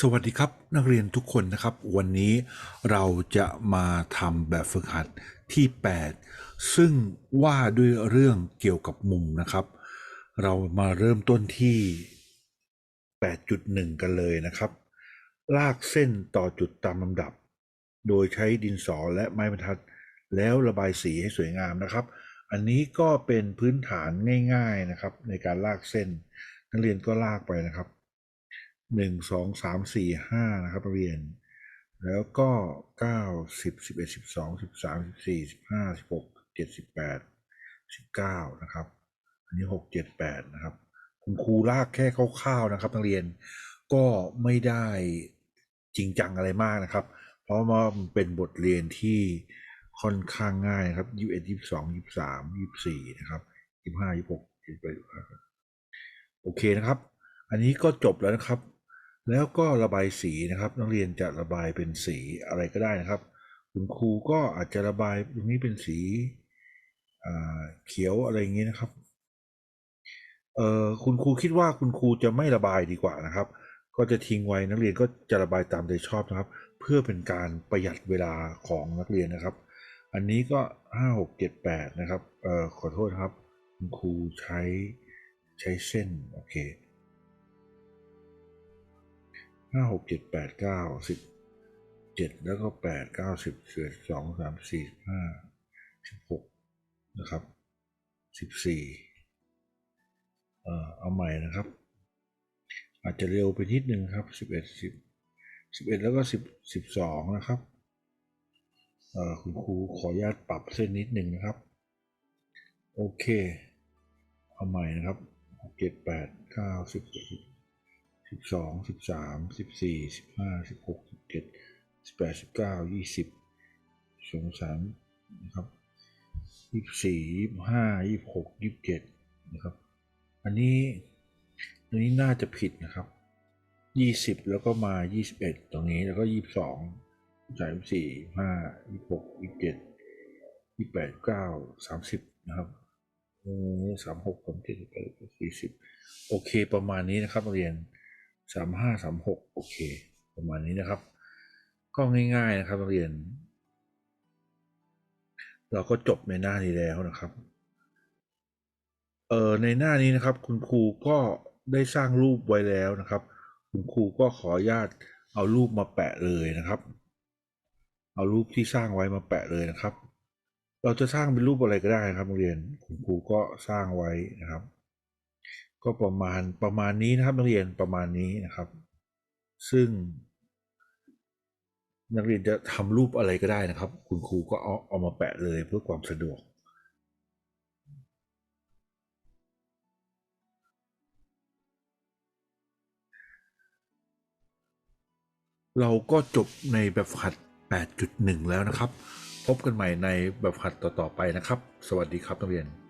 สวัสดีครับนักเรียนทุกคนนะครับ วันนี้เราจะมาทำแบบฝึกหัดที่ 8 ซึ่งว่าด้วยเรื่องเกี่ยวกับมุมนะครับ เรามาเริ่มต้นที่ 8.1 กันเลยนะครับ ลากเส้นต่อจุดตามลำดับ โดยใช้ดินสอและไม้บรรทัด แล้วระบายสีให้สวยงามนะครับ อันนี้ก็เป็นพื้นฐานง่าย ๆนะครับ ในการลากเส้น นักเรียนก็ลากไปนะครับ หนึ่งสองสามสี่ห้านะครับนักเรียน แล้วก็เก้าสิบสิบเอ็ดสิบสองสิบสามสิบสี่สิบห้าสิบหกเจ็ดสิบแปดสิบเก้านะครับ อันนี้หกเจ็ดแปดนะครับ คุณครูลากแค่คร่าวๆนะครับนักเรียนก็ไม่ได้จริงจังอะไรมากนะครับ เพราะว่ามันเป็นบทเรียนที่ค่อนข้างง่ายครับยี่สิบเอ็ดยี่สิบสองยี่สิบสามยี่สิบสี่นะครับยี่สิบห้ายี่สิบหกยี่สิบแปดโอเคนะครับ อันนี้ก็จบแล้วนะครับ แล้วก็ระบายสีนะครับ นักเรียนจะระบายเป็นสีอะไรก็ได้นะครับ คุณครูก็อาจจะระบายตรงนี้เป็นสีเขียวอะไรอย่างนี้นะครับเออคุณครูคิดว่าคุณครูจะไม่ระบายดีกว่านะครับ ก็จะทิ้งไว้นักเรียนก็จะระบายตามใจชอบนะครับ เพื่อเป็นการประหยัดเวลาของนักเรียนนะครับ อันนี้ก็ห้าหกเจ็ดแปดนะครับเออขอโทษครับ คุณครูใช้ใช้เส้นโอเค ห้าหกเจ็ดแปดเก้าสิบเจ็ดแล้วก็แปดเก้าสิบสิบเอ็ดสองสามสี่ห้าสิบหกนะครับสิบสี่เอ่อเอาใหม่นะครับ อาจจะเร็วไปนิดนึงครับสิบเอ็ดสิบสิบเอ็ดแล้วก็สิบสิบสองนะครับเอ่อคุณครูขออนุญาตปรับเส้นนิดหนึ่งนะครับ โอเค เอาใหม่นะครับหกเจ็ดแปดเก้าสิบสิบ สิบสองสิบสามสิบสี่สิบห้าสิบหกสิบเจ็ดสิบแปดสิบเก้ายี่สิบสองสามนะครับยี่สิบสี่ยี่สิบห้ายี่สิบหกยี่สิบเจ็ดนะครับ อันนี้อันนี้น่าจะผิดนะครับยี่สิบแล้วก็มายี่สิบเอ็ดตรงนี้แล้วก็ยี่สิบสองสามสี่ห้ายี่สิบหกยี่สิบเจ็ดยี่สิบแปดเก้าสามสิบนะครับสามหกสามเจ็ดแปดสี่สิบโอเคประมาณนี้นะครับเรียน สามห้าสามหกโอเค ประมาณนี้นะครับ ก็ง่าย ๆนะครับนักเรียน เราก็จบในหน้านี้แล้วนะครับ เอ่อในหน้านี้นะครับ คุณครูก็ได้สร้างรูปไว้แล้วนะครับ คุณครูก็ขออนุญาตเอารูปมาแปะเลยนะครับ เอารูปที่สร้างไว้มาแปะเลยนะครับ เราจะสร้างเป็นรูปอะไรก็ได้นะครับนักเรียน คุณครูก็สร้างไว้นะครับ ก็ประมาณประมาณนี้นะครับ นักเรียนประมาณนี้นะครับ ซึ่ง นักเรียนจะทำรูปอะไรก็ได้นะครับ คุณครูก็เอาเอามาแปะเลยเพื่อความสะดวกเราก็จบในแบบหัด 8.1 แล้วนะครับ พบกันใหม่ในแบบหัดต่อ ๆ ไปนะครับ สวัสดีครับนักเรียน